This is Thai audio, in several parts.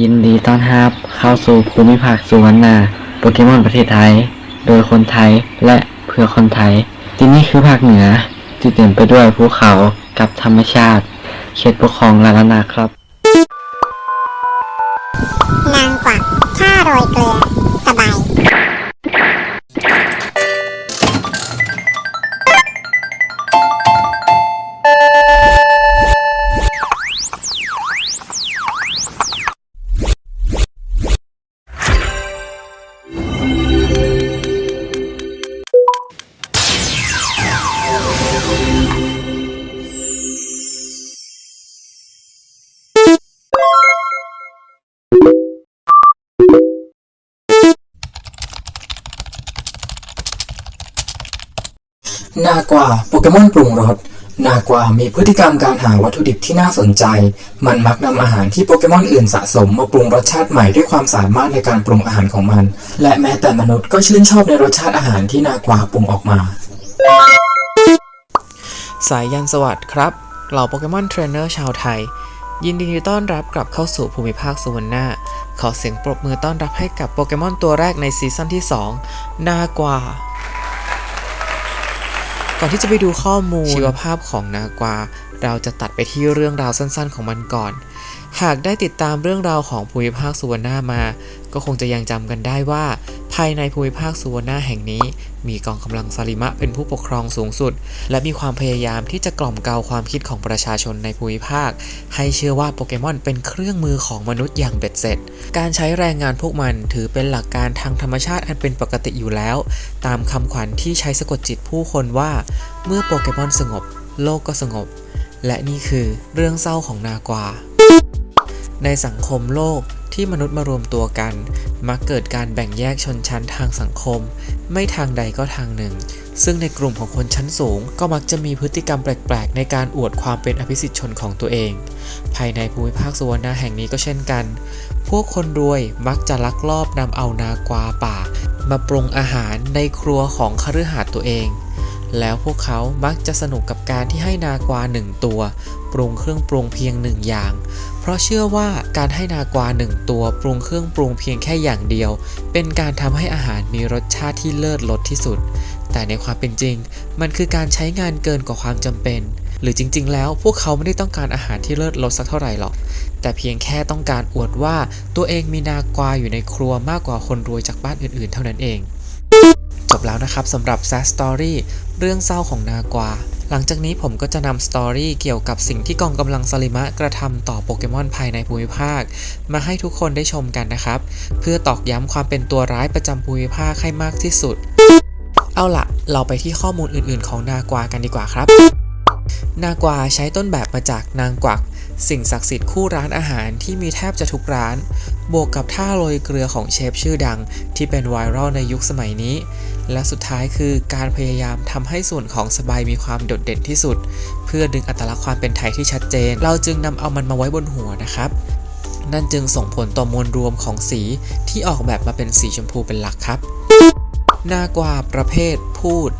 ยินดีต้อนรับเข้าสู่ภูมิภาคสุวรรณาโปเกมอนประเทศไทย โดยคนไทยและเพื่อคนไทย ที่นี่คือภาคเหนือที่เต็มไปด้วยภูเขากับธรรมชาติ เขตปกครองลาลานาครับ นากว่าโปเกมอนปรุงรสนากว่ามีพฤติกรรมการหาวัตถุดิบที่น่าสนใจ มันมักนำอาหารที่โปเกมอนอื่นสะสมมาปรุงรสชาติใหม่ด้วยความสามารถในการปรุงอาหารของมัน และแม้แต่มนุษย์ก็ชื่นชอบในรสชาติอาหารที่นากว่าปรุงออกมา สายยันสวัสดิ์ครับ เหล่าโปเกมอนเทรนเนอร์ชาวไทย ยินดีต้อนรับกลับเข้าสู่ภูมิภาคสุวรรณาขอเสียงปรบมือต้อนรับให้กับโปเกมอนตัวแรกในซีซั่นที่ 2 นากวา ก่อนที่จะไปดูข้อมูลชีวภาพของนากวา เราจะตัดไปที่เรื่องราวสั้นๆ ของมันก่อน หากได้ติดตามเรื่องราวของภูมิภาคสุวรรณามา ก็คงจะยังจำกันได้ว่าายในภูมิภาคสุวรรณาแห่งนี้ มีกองกำลังซาลิมะเป็นผู้ปกครองสูงสุด และมีความพยายามที่จะกล่อมเกลาความคิดของประชาชนในภูมิภาค ให้เชื่อว่าโปเกมอนเป็นเครื่องมือของมนุษย์อย่างเบ็ดเสร็จ การใช้แรงงานพวกมันถือเป็นหลักการทางธรรมชาติอันเป็นปกติอยู่แล้ว ตามคำขวัญที่ใช้สะกดจิตผู้คนว่า เมื่อโปเกมอนสงบ โลกก็สงบ และนี่คือเรื่องเศร้าของนากวาในสังคมโลก ที่มนุษย์มารวมตัวกัน มักเกิดการแบ่งแยกชนชั้นทางสังคม ไม่ทางใดก็ทางหนึ่ง ซึ่งในกลุ่มของคนชั้นสูง ก็มักจะมีพฤติกรรมแปลกๆ ในการอวดความเป็นอภิสิทธิชนของตัวเอง ภายในภูมิภาคสุวรรณาแห่งนี้ก็เช่นกัน พวกคนรวยมักจะลักลอบนำเอานากวาป่า มาปรุงอาหารในครัวของคฤหาสน์ตัวเองแล้วพวกเขามักจะสนุกกับการที่ให้นากวาหนึ่งตัว ปรุงเครื่องปรุงเพียงหนึ่งอย่าง ราะเชื่อว่าการให้นากวาหนึ่งตัวปรุงเครื่องปรุงเพียงแค่อย่างเดียว เป็นการทำให้อาหารมีรสชาติที่เลิศรสที่สุด แต่ในความเป็นจริง มันคือการใช้งานเกินกว่าความจำเป็น หรือจริง ๆ แล้วพวกเขาไม่ได้ต้องการอาหารที่เลิศรสสักเท่าไหร่หรอก แต่เพียงแค่ต้องการอวดว่าตัวเองมีนากวาอยู่ในครัวมากกว่าคนรวยจากบ้านอื่น ๆ เท่านั้นเองจบแล้วนะครับสำหรับ Sad Story เรื่องเศร้าของนากวา หลังจากนี้ผมก็จะนำสตอรี่เกี่ยวกับสิ่งที่กองกำลังซาลิมะกระทำต่อโปเกมอนภายในภูมิภาค มาให้ทุกคนได้ชมกันนะครับ เพื่อตอกย้ำความเป็นตัวร้ายประจำภูมิภาคให้มากที่สุด เอาละเราไปที่ข้อมูลอื่น ๆ ของนากวากันดีกว่าครับ นากวาใช้ต้นแบบมาจากนางกวัก สิ่งศักดิ์สิทธิ์คู่ร้านอาหารที่มีแทบจะทุกร้าน บวกกับท่าโรยเกลือของเชฟชื่อดัง ที่เป็นไวรัลในยุคสมัยนี้ และสุดท้ายคือการพยายามทำให้ส่วนของสบายมีความโดดเด่นที่สุด เพื่อดึงอัตลักษณ์ความเป็นไทยที่ชัดเจน เราจึงนำเอามันมาไว้บนหัวนะครับนั่นจึงส่งผลต่อมวลรวมของสีที่ออกแบบมาเป็นสีชมพูเป็นหลักครับ หน้ากว่าประเภทพูด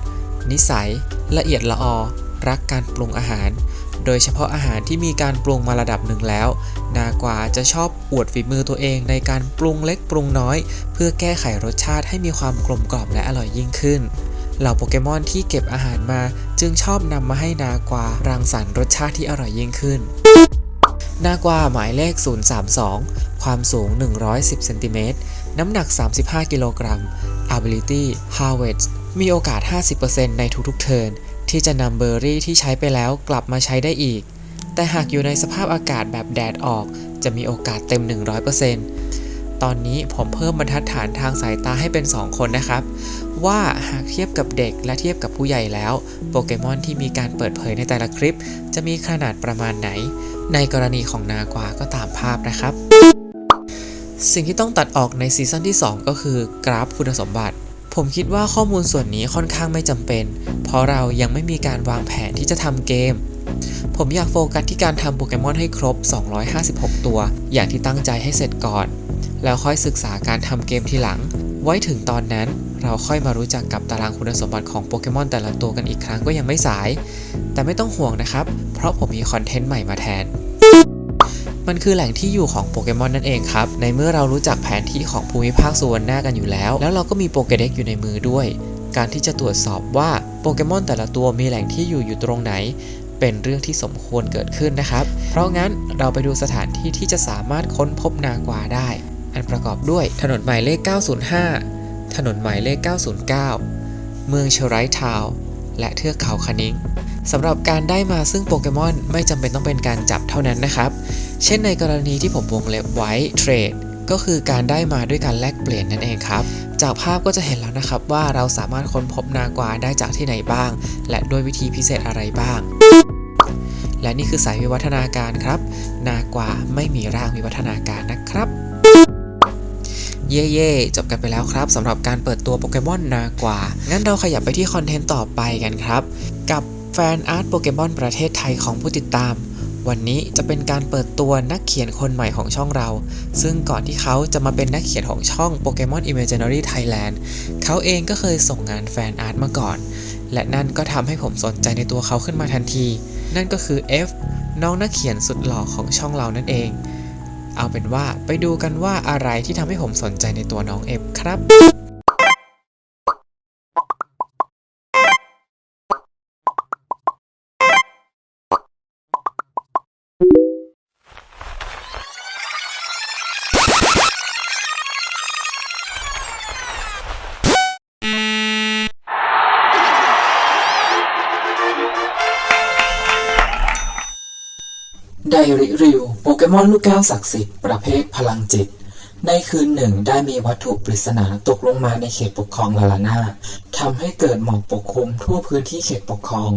นิสัย ละเอียดละออรักการปรุงอาหาร โดยเฉพาะอาหารที่มีการปรุงมาระดับหนึ่งแล้ว นากวาจะชอบอวดฝีมือตัวเองในการปรุงเล็กปรุงน้อย เพื่อแก้ไขรสชาติให้มีความกลมกล่อมและอร่อยยิ่งขึ้นเหล่าโปเกมอนที่เก็บอาหารมา จึงชอบนำมาให้นากวารังสรรค์รสชาติที่อร่อยยิ่งขึ้น นากวาหมายเลข 032 ความสูง 110 เซนติเมตร น้ำหนัก 35 กิโลกรัม Ability Harvest มีโอกาส 50%ในทุกๆเทิร์น ที่จะนำเบอร์รี่ที่ใช้ไปแล้วกลับมาใช้ได้อีก แต่หากอยู่ในสภาพอากาศแบบแดดออก จะมีโอกาสเต็ม 100%ตอนนี้ผมเพิ่มบรรทัดฐานทางสายตาให้เป็น 2 คนนะครับ ว่าหากเทียบกับเด็กและเทียบกับผู้ใหญ่แล้ว โปเกมอนที่มีการเปิดเผยในแต่ละคลิป จะมีขนาดประมาณไหน ในกรณีของนากวาก็ตามภาพนะครับ สิ่งที่ต้องตัดออกในซีซั่นที่ 2 ก็คือ กราฟคุณสมบัติ ผมคิดว่าข้อมูลส่วนนี้ค่อนข้างไม่จำเป็น เพราะเรายังไม่มีการวางแผนที่จะทำเกม ผมอยากโฟกัสที่การทำโปเกมอนให้ครบ 256 ตัว อย่างที่ตั้งใจให้เสร็จก่อน แล้วค่อยศึกษาการทำเกมทีหลัง ไว้ถึงตอนนั้นเราค่อยมารู้จักกับตารางคุณสมบัติของโปเกมอนแต่ละตัวกันอีกครั้งก็ยังไม่สาย แต่ไม่ต้องห่วงนะครับ เพราะผมมีคอนเทนต์ใหม่มาแทน มันคือแหล่งที่อยู่ของโปเกมอนนั่นเองครับ ในเมื่อเรารู้จักแผนที่ของภูมิภาคสุวรรณากันอยู่แล้ว แล้วเราก็มีโปเกเด็กอยู่ในมือด้วย การที่จะตรวจสอบว่าโปเกมอนแต่ละตัวมีแหล่งที่อยู่อยู่ตรงไหน เป็นเรื่องที่สมควรเกิดขึ้นนะครับ เพราะงั้นเราไปดูสถานที่ที่จะสามารถค้นพบนากวาได้ อันประกอบด้วยถนนหมายเลข 905 ถนนหมายเลข 909 เมืองเชไรทาวและเทือกเขาคานิงสำหรับการได้มาซึ่งโปเกมอนไม่จำเป็นต้องเป็นการจับเท่านั้นนะครับ เช่นในกรณีที่ผมวงเล็บไว้เทรดก็คือการได้มาด้วยการแลกเปลี่ยนนั่นเองครับ จากภาพก็จะเห็นแล้วนะครับว่าเราสามารถค้นพบนากวาได้จากที่ไหนบ้าง และด้วยวิธีพิเศษอะไรบ้าง และนี่คือสายวิวัฒนาการครับ นากวาไม่มีร่างวิวัฒนาการนะครับ เย่เย่จบกันไปแล้วครับสำหรับการเปิดตัวโปเกมอนนากวางั้นเราขยับไปที่คอนเทนต์ต่อไปกันครับ กับแฟนอาร์ตโปเกมอนประเทศไทยของผู้ติดตาม วันนี้จะเป็นการเปิดตัวนักเขียนคนใหม่ของช่องเรา ซึ่งก่อนที่เขาจะมาเป็นนักเขียนของช่อง Pokemon Imaginary Thailand เขาเองก็เคยส่งงานแฟนอาร์ตมาก่อน และนั่นก็ทำให้ผมสนใจในตัวเขาขึ้นมาทันที นั่นก็คือ F น้องนักเขียนสุดหล่อของช่องเรานั่นเอง เอาเป็นว่าไปดูกันว่าอะไรที่ทำให้ผมสนใจในตัวน้องเอฟครับ ริริว โปเกมอนลูกแก้วศักดิ์สิทธิ์ประเภทพลังจิต ในคืนหนึ่งได้มีวัตถุปริศนาตกลงมาในเขตปกครองลาลานาทำให้เกิดหมอกปกคลุมทั่วพื้นที่เขตปกครอง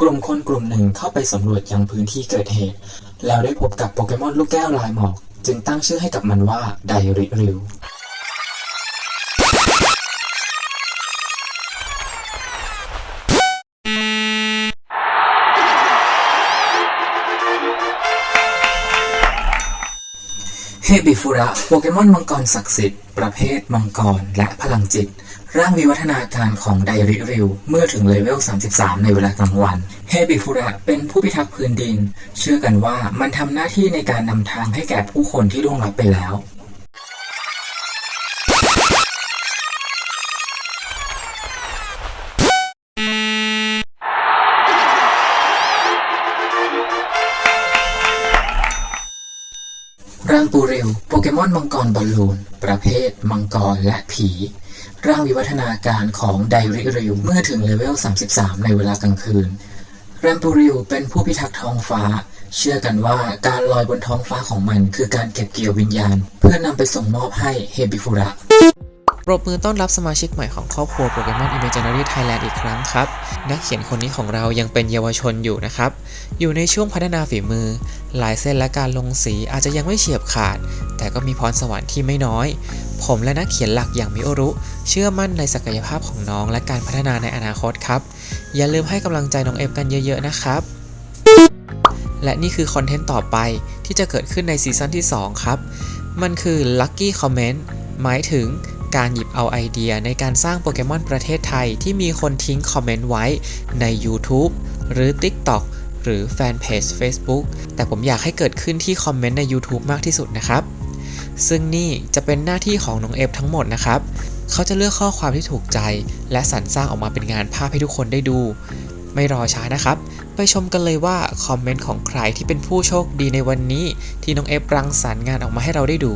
กลุ่มคนกลุ่มหนึ่งเข้าไปสำรวจยังพื้นที่เกิดเหตุ แล้วได้พบกับโปเกมอนลูกแก้วลายหมอก จึงตั้งชื่อให้กับมันว่าไดริริว เฮบิฟุระโปเกมอนมังกรศักดิ์สิทธิ์ประเภทมังกรและพลังจิต ร่างวิวัฒนาการของไดริริว เมื่อถึงเลเวล 33 ในเวลากลางวัน เฮบิฟุระเป็นผู้พิทักษ์พื้นดิน เชื่อกันว่ามันทำหน้าที่ในการนำทางให้แก่ผู้คนที่ล่วงลับไปแล้ว ปูเรลโปเกมอนมังกรบอลลูน ประเภทมังกรและผี ร่างวิวัฒนาการของไดริริวเมื่อถึงเลเวล 33 ในเวลากลางคืนแรมปูริวเป็นผู้พิทักษ์ท้องฟ้า เชื่อกันว่าการลอยบนท้องฟ้าของมัน คือการเก็บเกี่ยววิญญาณ เพื่อนำไปส่งมอบให้เฮบิฟุระ ปรบมือต้อนรับสมาชิกใหม่ของครอบครัว Pokemon Imaginary Thailand อีกครั้งครับ นักเขียนคนนี้ของเรายังเป็นเยาวชนอยู่นะครับ อยู่ในช่วงพัฒนาฝีมือ ลายเส้นและการลงสีอาจจะยังไม่เฉียบขาด แต่ก็มีพรสวรรค์ที่ไม่น้อย ผมและนักเขียนหลักอย่างมิโอรุ เชื่อมั่นในศักยภาพของน้องและการพัฒนาในอนาคตครับ อย่าลืมให้กำลังใจน้องเอฟกันเยอะ ๆ นะครับและนี่คือคอนเทนต์ต่อไปที่จะเกิดขึ้นในซีซั่นที่ 2 ครับ มันคือ Lucky Comment หมายถึง การหยิบเอาไอเดียในการสร้างโปเกมอนประเทศไทยที่มีคนทิ้งคอมเมนต์ไว้ใน YouTube หรือ TikTok หรือแฟนเพจ Facebook แต่ผมอยากให้เกิดขึ้นที่คอมเมนต์ใน YouTube มากที่สุดนะครับ ซึ่งนี่จะเป็นหน้าที่ของน้องเอฟทั้งหมดนะครับ เขาจะเลือกข้อความที่ถูกใจ และสรรสร้างออกมาเป็นงานภาพให้ทุกคนได้ดู ไม่รอช้านะครับ ไปชมกันเลยว่าคอมเมนต์ของใครที่เป็นผู้โชคดีในวันนี้ ที่น้องเอฟรังสรรค์งานออกมาให้เราได้ดู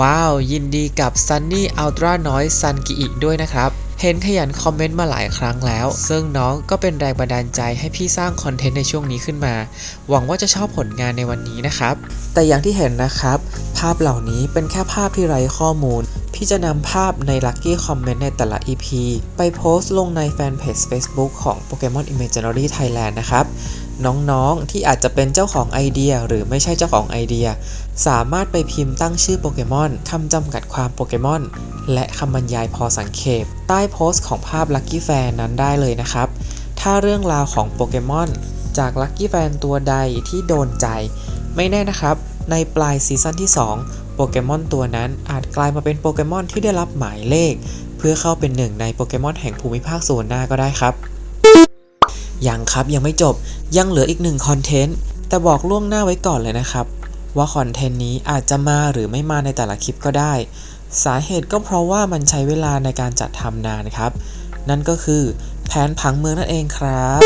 ว้าว ยินดีกับ Sunny Ultra Noise Sun g i ด้วยนะครับเห็นขยันคอมเมนต์มาหลายครั้งแล้ว ซึ่งน้องก็เป็นแรงบันดาลใจให้พี่สร้างคอนเทนต์ในช่วงนี้ขึ้นมา หวังว่าจะชอบผลงานในวันนี้นะครับ แต่อย่างที่เห็นนะครับ ภาพเหล่านี้เป็นแค่ภาพที่ไร้ข้อมูล พี่จะนำภาพใน Lucky Comment ในแต่ละ EP ไปโพสต์ลงในแฟนเพจ Facebook ของ Pokemon Imaginary Thailand นะครับ น้องๆ ที่อาจจะเป็นเจ้าของไอเดียหรือไม่ใช่เจ้าของไอเดีย สามารถไปพิมพ์ตั้งชื่อโปเกมอนคำจำกัดความโปเกมอนและคำบรรยายพอสังเขปใต้โพสต์ของภาพ Lucky Fan นั้นได้เลยนะครับ ถ้าเรื่องราวของโปเกมอนจาก Lucky Fan ตัวใดที่โดนใจ ไม่แน่นะครับ ในปลายซีซั่นที่ 2 โปเกมอนตัวนั้นอาจกลายมาเป็นโปเกมอนที่ได้รับหมายเลข เพื่อเข้าเป็นหนึ่งในโปเกมอนแห่งภูมิภาคโซนหน้าก็ได้ครับ ยังครับยังไม่จบยังเหลืออีกหนึ่งคอนเทนต์แต่บอกล่วงหน้าไว้ก่อนเลยนะครับ ว่าคอนเทนต์นี้อาจจะมาหรือไม่มาในแต่ละคลิปก็ได้ สาเหตุก็เพราะว่ามันใช้เวลาในการจัดทำนานครับ นั่นก็คือแผนผังเมืองนั่นเองครับ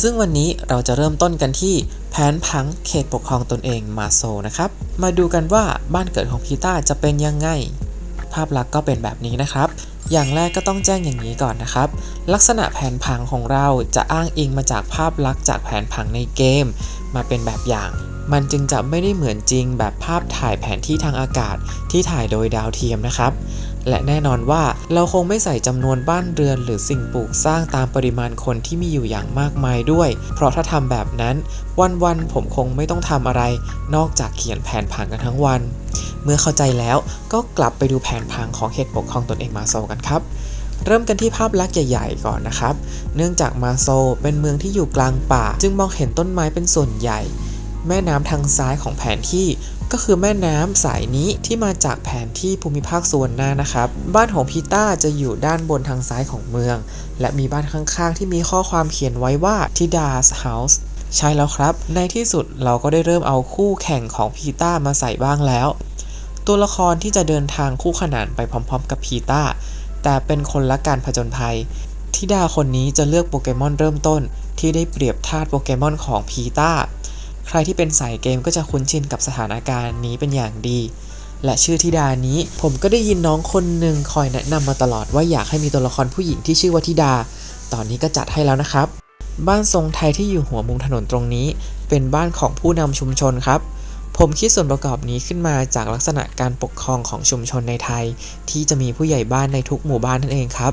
ซึ่งวันนี้เราจะเริ่มต้นกันที่แผนผังเขตปกครองตนเองมาโซนะครับ มาดูกันว่าบ้านเกิดของพีต้าจะเป็นยังไง ภาพลักษณ์ก็เป็นแบบนี้นะครับ อย่างแรกก็ต้องแจ้งอย่างนี้ก่อนนะครับ ลักษณะแผนผังของเราจะอ้างอิงมาจากภาพลักษณ์จากแผนผังในเกม มาเป็นแบบอย่าง มันจึงจะไม่ได้เหมือนจริงแบบภาพถ่ายแผนที่ทางอากาศที่ถ่ายโดยดาวเทียมนะครับ และแน่นอนว่าเราคงไม่ใส่จำนวนบ้านเรือน หรือสิ่งปลูกสร้างตามปริมาณคนที่มีอยู่อย่างมากมายด้วย เพราะถ้าทำแบบนั้น วันๆผมคงไม่ต้องทำอะไร นอกจากเขียนแผนผังกันทั้งวัน เมื่อเข้าใจแล้วก็กลับไปดูแผนผังของเขตปกครองตนเองมาโซกันครับ เริ่มกันที่ภาพลักษณ์ใหญ่ๆก่อนนะครับ เนื่องจากมาโซเป็นเมืองที่อยู่กลางป่า จึงมองเห็นต้นไม้เป็นส่วนใหญ่ แม่น้ำทางซ้ายของแผนที่ก็คือแม่น้ำสายนี้ที่มาจากแผนที่ภูมิภาคส่วนหน้านะครับ บ้านของพีต้าจะอยู่ด้านบนทางซ้ายของเมือง และมีบ้านข้างๆ ที่มีข้อความเขียนไว้ว่าทิดาสเฮาส์ใช่แล้วครับ ในที่สุดเราก็ได้เริ่มเอาคู่แข่งของพีต้ามาใส่บ้างแล้ว ตัวละครที่จะเดินทางคู่ขนานไปพร้อมๆ กับพีตาแต่เป็นคนละการผจญภัยทิดาคนนี้จะเลือกโปเกมอนเริ่มต้น ที่ได้เปรียบธาตุโปเกมอนของพีตาใครที่เป็นสายเกมก็จะคุ้นชินกับสถานการณ์นี้เป็นอย่างดี และชื่อธิดานี้ผมก็ได้ยินน้องคนหนึ่งคอยแนะนำมาตลอดว่าอยากให้มีตัวละครผู้หญิงที่ชื่อว่าธิดา ตอนนี้ก็จัดให้แล้วนะครับ บ้านทรงไทยที่อยู่หัวมุมถนนตรงนี้ เป็นบ้านของผู้นำชุมชนครับ ผมคิดส่วนประกอบนี้ขึ้นมาจากลักษณะการปกครองของชุมชนในไทย ที่จะมีผู้ใหญ่บ้านในทุกหมู่บ้านนั่นเองครับ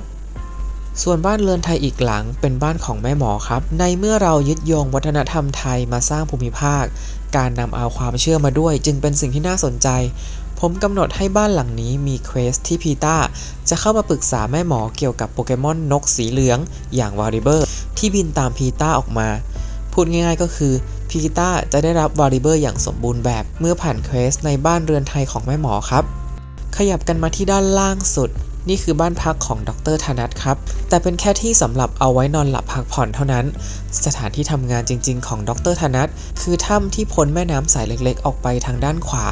ส่วนบ้านเรือนไทยอีกหลังเป็นบ้านของแม่หมอครับ ในเมื่อเรายึดโยงวัฒนธรรมไทยมาสร้างภูมิภาค การนำเอาความเชื่อมาด้วย จึงเป็นสิ่งที่น่าสนใจ ผมกำหนดให้บ้านหลังนี้มีเควสที่พีตาจะเข้ามาปรึกษาแม่หมอเกี่ยวกับโปเกมอนนกสีเหลือง อย่างวาริเบอร์ที่บินตามพีตาออกมา พูดง่ายๆก็คือ พีต้าจะได้รับวาริเบอร์อย่างสมบูรณ์แบบเมื่อผ่านเควสในบ้านเรือนไทยของแม่หมอครับ ขยับกันมาที่ด้านล่างสุด นี่คือบ้านพักของดรธนัทครับ แต่เป็นแค่ที่สำหรับเอาไว้นอนหลับพักผ่อนเท่านั้น สถานที่ทำงานจริง ๆ ของดรธนัทคือถ้ำที่พ้นแม่น้ำสายเล็กๆ ออกไปทางด้านขวา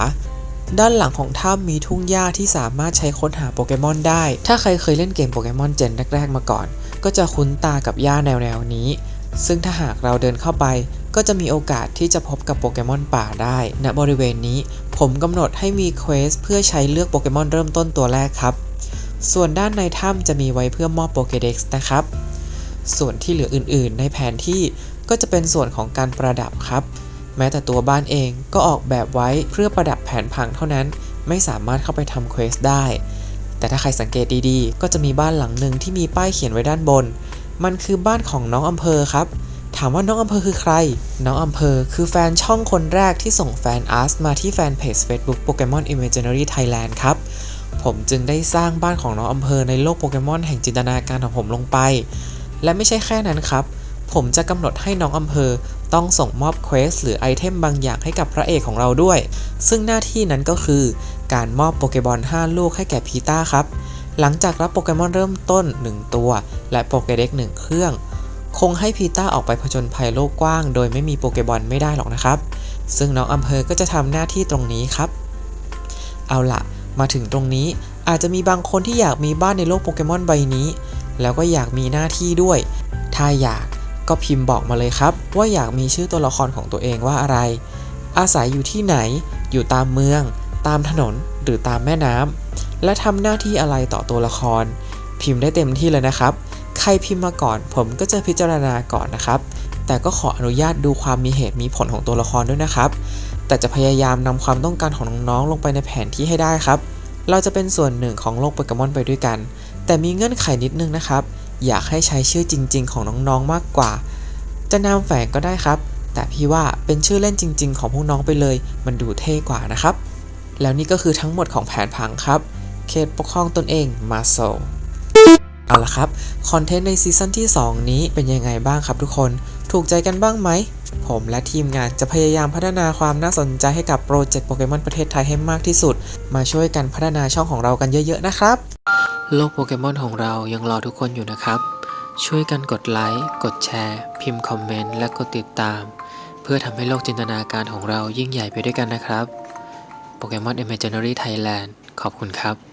ด้านหลังของถ้ำมีทุ่งหญ้าที่สามารถใช้ค้นหาโปเกมอนได้ ถ้าใครเคยเล่นเกมโปเกมอนเจนแรก ๆ มาก่อน ก็จะคุ้นตากับหญ้าแนว ๆ นี้ ซึ่งถ้าหากเราเดินเข้าไป ก็จะมีโอกาสที่จะพบกับโปเกมอนป่าได้ณบริเวณนี้ ผมกำหนดให้มีเควสเพื่อใช้เลือกโปเกมอนเริ่มต้นตัวแรกครับ ส่วนด้านในถ้ำจะมีไว้เพื่อมอบโปเกเด็กซ์นะครับ ส่วนที่เหลืออื่นๆ ในแผนที่ก็จะเป็นส่วนของการประดับครับ แม้แต่ตัวบ้านเองก็ออกแบบไว้เพื่อประดับแผนผังเท่านั้น ไม่สามารถเข้าไปทำเควสได้ แต่ถ้าใครสังเกตดีๆ ก็จะมีบ้านหลังหนึ่งที่มีป้ายเขียนไว้ด้านบน มันคือบ้านของน้องอำเภอครับ ถามว่าน้องอำเภอคือใคร น้องอำเภอคือแฟนช่องคนแรกที่ส่งแฟนอาร์ตมาที่แฟนเพจ Facebook Pokemon Imaginary Thailand ครับ ผมจึงได้สร้างบ้านของน้องอำเภอในโลกโปเกมอนแห่งจินตนาการของผมลงไป และไม่ใช่แค่นั้นครับ ผมจะกำหนดให้น้องอำเภอต้องส่งมอบเควสหรือไอเทมบางอย่างให้กับพระเอกของเราด้วย ซึ่งหน้าที่นั้นก็คือ การมอบโปเกบอล5 ลูกให้แก่พีต้าครับ หลังจากรับโปเกมอนเริ่มต้น 1 ตัว และโปเกเด็ก1เครื่อง คงให้พีต้าออกไปผจญภัยโลกกว้าง โดยไม่มีโปเกบอลไม่ได้หรอกนะครับ ซึ่งน้องอำเภอก็จะทำหน้าที่ตรงนี้ครับ เอาล่ะมาถึงตรงนี้อาจจะมีบางคนที่อยากมีบ้านในโลกโปเกมอนใบนี้ แล้วก็อยากมีหน้าที่ด้วย ถ้าอยากก็พิมพ์บอกมาเลยครับ ว่าอยากมีชื่อตัวละครของตัวเองว่าอะไร อาศัยอยู่ที่ไหน อยู่ตามเมือง ตามถนนหรือตามแม่น้ำและทำหน้าที่อะไรต่อตัวละคร พิมพ์ได้เต็มที่เลยนะครับ ใครพิมพ์มาก่อน ผมก็จะพิจารณาก่อนนะครับ แต่ก็ขออนุญาตดูความมีเหตุมีผลของตัวละครด้วยนะครับ แต่จะพยายามนำความต้องการของน้องๆ ลงไปในแผนที่ให้ได้ครับ เราจะเป็นส่วนหนึ่งของโลกโปเกมอนไปด้วยกัน แต่มีเงื่อนไขนิดนึงนะครับ อยากให้ใช้ชื่อจริง ๆ ของน้องๆ มากกว่า จะนามแฝงก็ได้ครับ แต่พี่ว่าเป็นชื่อเล่นจริง ๆ ของพวกน้องไปเลย มันดูเท่กว่านะครับ แล้วนี่ก็คือทั้งหมดของแผนผังครับ เขตปกครองตนเองมาโซ เอาละครับ คอนเทนต์ในซีซั่นที่ 2 นี้เป็นยังไงบ้างครับทุกคน ถูกใจกันบ้างไหม ผมและทีมงานจะพยายามพัฒนาความน่าสนใจให้กับโปรเจกต์โปเกมอนประเทศไทยให้มากที่สุด มาช่วยกันพัฒนาช่องของเรากันเยอะ ๆ นะครับ โลกโปเกมอนของเรายังรอทุกคนอยู่นะครับ ช่วยกันกดไลค์ กดแชร์ พิมพ์คอมเมนต์ และกดติดตาม เพื่อทำให้โลกจินตนาการของเรายิ่งใหญ่ไปด้วยกันนะครับโปเกมอน Imaginary Thailand ขอบคุณครับ